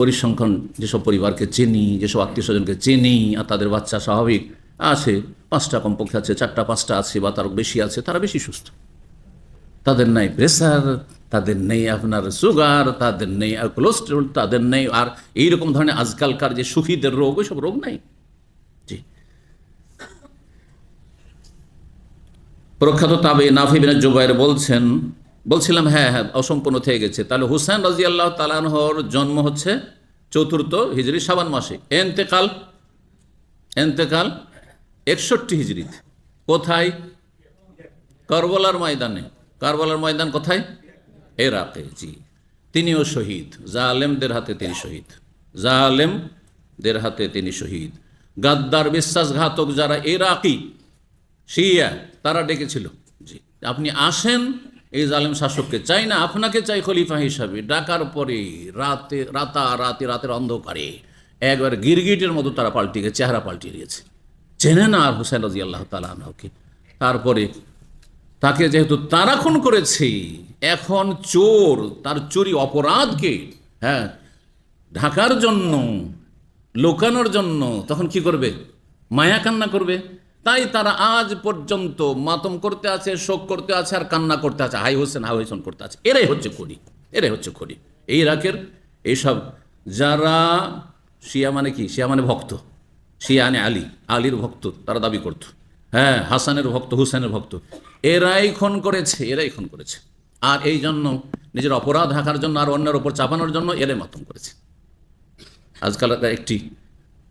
পরিসংখ্যান যেসব পরিবারকে চিনি, যেসব আত্মীয় স্বজনকে চিনি, আর তাদের বাচ্চা স্বাভাবিক আছে, পাঁচটা কমপক্ষে আছে, চারটা, পাঁচটা আছে, বা তার বেশি আছে, তারা বেশি সুস্থ। তাদের নেই প্রেসার, তাদের নেই আপনার সুগার, তাদের নেই আর কোলেস্ট্রল তাদের নেই আর এইরকম ধরনের আজকালকার যে সুখীদের রোগ, ওইসব রোগ নাই। জি। প্রখ্যাত তাবে নাফিবিন জুবাইর বলছেন বলছিলাম হ্যাঁ হ্যাঁ অসম্পূর্ণ থেকে গেছে। তাহলে হুসেন রাজি আল্লাহ তালানহর জন্ম হচ্ছে চতুর্থ হিজরি সাবান মাসে। এন্তেকাল এন্তেকাল একষট্টি হিজড়িতে কোথায়? কারবালার ময়দানে। কারবালার ময়দান কোথায়? এরাকে জি। তিনিও শহীদ। জালেমদের হাতে তিনি শহীদ। জালেমদের হাতে তিনি শহীদ। গাদ্দার বিশ্বাসঘাতক যারা এরাকি শিয়া, তারা ডেকেছিল। জি, আপনি আসেন এই জালেম শাসককে চাই না, আপনাকে চাই খলিফা হিসাবে। ডাকার পরে রাতে রাতা রাতে রাতের অন্ধকারে একবার গিরগিটের মতো তারা পাল্টে গেছে চেহারা পাল্টিয়ে গিয়েছে চেনে না আর হুসেন রাজি আল্লাহ তালাহকে তারপরে তাকে যেহেতু তারা খুন করেছে, এখন চোর, তার চুরি অপরাধকে হ্যাঁ ঢাকার জন্য, লোকানোর জন্য তখন কি করবে? মায়া কান্না করবে? তাই তারা আজ পর্যন্ত মাতম করতে আছে, শোক করতে আছে, আর কান্না করতে আছে। হাই হোসেন হাই হোসেন করতে আছে। এরাই হচ্ছে খড়ি, এরাই হচ্ছে খড়ি। এই ইরাকের এইসব যারা শিয়া মানে কি? শিয়া মানে ভক্ত। শিয়া মানে আলী। আলীর ভক্ত, তারা দাবি করত। হ্যাঁ হাসানের ভক্ত, হুসেনের ভক্ত। এরাই খুন করেছে, এরাই খুন করেছে। আর এই জন্য নিজের অপরাধ ঢাকার জন্য আর অন্যের ওপর চাপানোর জন্য এরাই মাতম করেছে। আজকাল একটি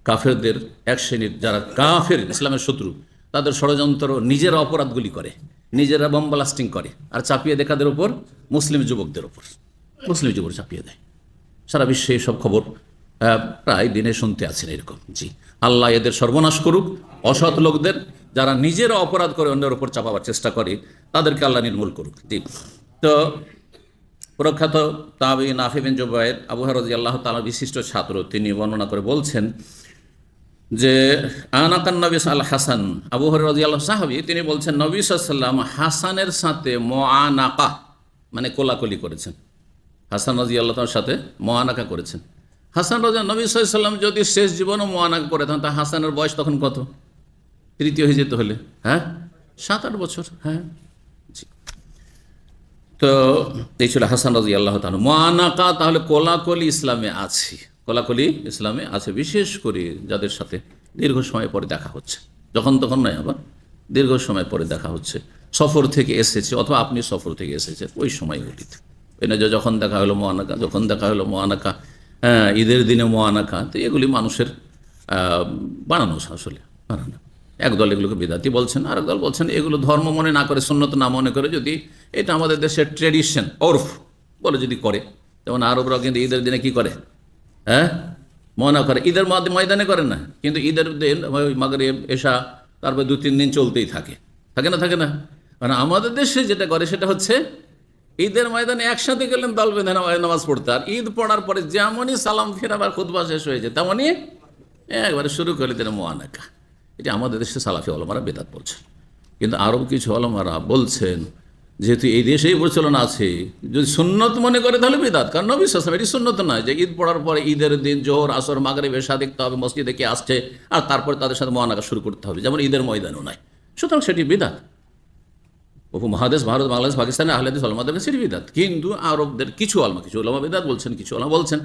কাফেরদের এক শ্রেণির যারা কাফের, ইসলামের শত্রু, তাদের ষড়যন্ত্র নিজেরা অপরাধগুলি করে, নিজেরা বম ব্লাস্টিং করে আর চাপিয়ে দেখাদের ওপর মুসলিম যুবকদের ওপর মুসলিম যুবক চাপিয়ে দেয়। সারা বিশ্বে এসব খবর প্রায় দিনে শুনতে আছেন এরকম। জি। আল্লাহ এদের সর্বনাশ করুক, অসৎ লোকদের, যারা নিজেরা অপরাধ করে অন্যের ওপর চাপাবার চেষ্টা করে, তাদেরকে আল্লাহ নির্মূল করুক। জি। তো, প্রখ্যাত তাবি নাফি বিন জুবাইর আবু হরজি আল্লাহ তালা বিশিষ্ট ছাত্র, তিনি বর্ণনা করে বলছেন যে আনাকান নবী আল হাসান, আবু হরজি আল্লাহ সাহাবি, তিনি বলছেন, নবী সাল্লাম হাসানের সাথে মোয়ানাকা মানে কোলাকলি করেছেন। হাসান রাজি আল্লাহ তার সাথে মোয়ানাকা করেছেন। হাসান রাজা নবী সাল্লাম যদি শেষ জীবনও মোয়ানাকা করে থাকেন, তা হাসানের বয়স তখন কত? তৃতীয় হয়ে যেতে হলে হ্যাঁ? সাত আট বছর হ্যাঁ? তো এই ছিল হাসান রাজি আল্লাহ তাহলে মোয়ানাকা তাহলে কোলাকলি ইসলামে আছে। কোলাকলি ইসলামে আছে, বিশেষ করে যাদের সাথে দীর্ঘ সময় পরে দেখা হচ্ছে। যখন তখন নয় আবার, দীর্ঘ সময় পরে দেখা হচ্ছে। সফর থেকে এসেছে, অথবা আপনি সফর থেকে এসেছেন, ওই সময়গুলিতে। এই না যে যখন দেখা হলো মোয়ানাকা যখন দেখা হলো মোয়ানাকা হ্যাঁ ঈদের দিনে মোয়ানাকা তো এগুলি মানুষের বানানো আসলে, বানানো। একদল এগুলোকে বিদাতি বলছেন আর দল বলছেন, এগুলো ধর্ম মনে না করে, সুন্নত না মনে করে, যদি এটা আমাদের দেশের ট্রেডিশন ওরফ বলে যদি করে, যেমন আরবরাও কিন্তু ঈদের দিনে কি করে? হ্যাঁ? মনে করে, ঈদের ময়দানে করেন না। কিন্তু ঈদের দিন ওই এসা তারপর দু, তিন দিন চলতেই থাকে। থাকে না থাকে না? মানে আমাদের দেশে যেটা করে, সেটা হচ্ছে ঈদের ময়দানে একসাথে গেলেন দল বেঁধে নামাজ পড়তে। আর ঈদ পড়ার পরে যেমনই সালাম ফেরাবার খুদবা শেষ হয়েছে তেমনই একবারে শুরু করে দিলেন মোয়ানাকা এটা আমাদের দেশে সালাফি আলমারা বেদাত বলছেন। কিন্তু আরও কিছু আলমারা বলছেন যেহেতু এই দেশেই প্রচলন আছে, যদি সুন্নত মনে করে তাহলে বেদাত, কারণ নবী সাসলাম এটি সুন্নত নয় যে ঈদ পড়ার পরে, ঈদের দিন জোহর, আসর মাগরে এসা দেখতে হবে, মসজিদে কে আসছে, আর তারপরে তাদের সাথে মহানাকা শুরু করতে হবে, যেমন ঈদের ময়দানও নয়। সুতরাং সেটি বেদাত। উপমহাদেশ ভারত, বাংলাদেশ, পাকিস্তানে, আহলেদিস আলমাদের সেটি বিদাত। কিন্তু আরবদের কিছু আলমা কিছু আলমা বিদাত বলছেন, কিছু আলমা বলছেন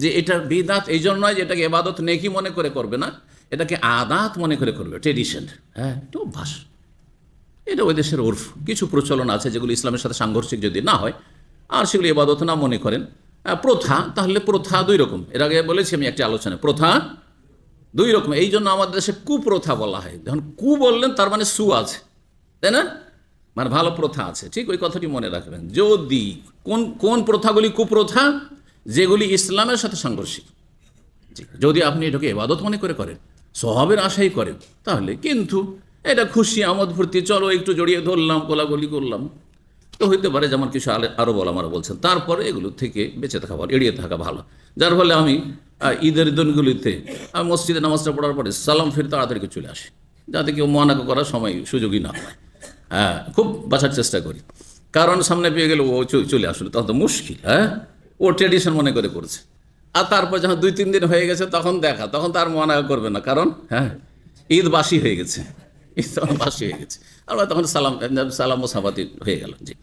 যে এটা বিদাত এই জন্য নয় যে এটাকে এবাদত নেকি মনে করে করবে না, এটাকে আদাত মনে করে করবে, ট্রেডিশন। হ্যাঁ এটা অভ্যাস। এটা ওই দেশের ওরফ। কিছু প্রচলন আছে যেগুলো ইসলামের সাথে সাংঘর্ষিক যদি না হয়, আর সেগুলি এবাদত না মনে করেন। প্রথা, তাহলে প্রথা দুই রকম। এর আগে বলেছি আমি একটি আলোচনায় প্রথা দুই রকম। এই জন্য আমাদের দেশে কুপ্রথা বলা হয়। যখন কু বললেন, তার মানে সু আছে। তাই না? মানে ভালো প্রথা আছে। ঠিক ওই কথাটি মনে রাখবেন। যদি কোন কোন প্রথাগুলি কুপ্রথা? যেগুলি ইসলামের সাথে সাংঘর্ষিক। যদি আপনি এটাকে এবাদত মনে করে করেন স্বভাবের আশাই করেন, তাহলে কিন্তু এটা খুশি, আমোদ ফুর্তি চলো একটু জড়িয়ে ধরলাম কোলাগুলি করলাম। তো হইতে পারে যেমন কিছু আরও বলা আমরা বলছেন, তারপরে এগুলো থেকে বেঁচে থাকা ভালো, এড়িয়ে থাকা ভালো। যার ফলে আমি ঈদের দিনগুলিতে আমি মসজিদে নামাজটা পড়ার পরে সালাম ফিরে তাড়াতাড়ি চলে আসি। যাতে কেউ মনাকা করার সময় সুযোগই না হয়। হ্যাঁ খুব বাঁচার চেষ্টা করি। কারণ সামনে পেয়ে গেলে ও চলে আসলে, তখন তো মুশকিল হ্যাঁ? ও ট্রেডিশন মনে করে করছে। আর তারপর যখন দুই তিন দিন হয়ে গেছে, তখন দেখা, তখন তার মনে করবে না। কারণ হ্যাঁ ঈদ বাসি হয়ে গেছে। ঈদ তখন হয়ে গেছে আমরা তখন সালাম সালাম ও সাবাতি হয়ে গেল। জি।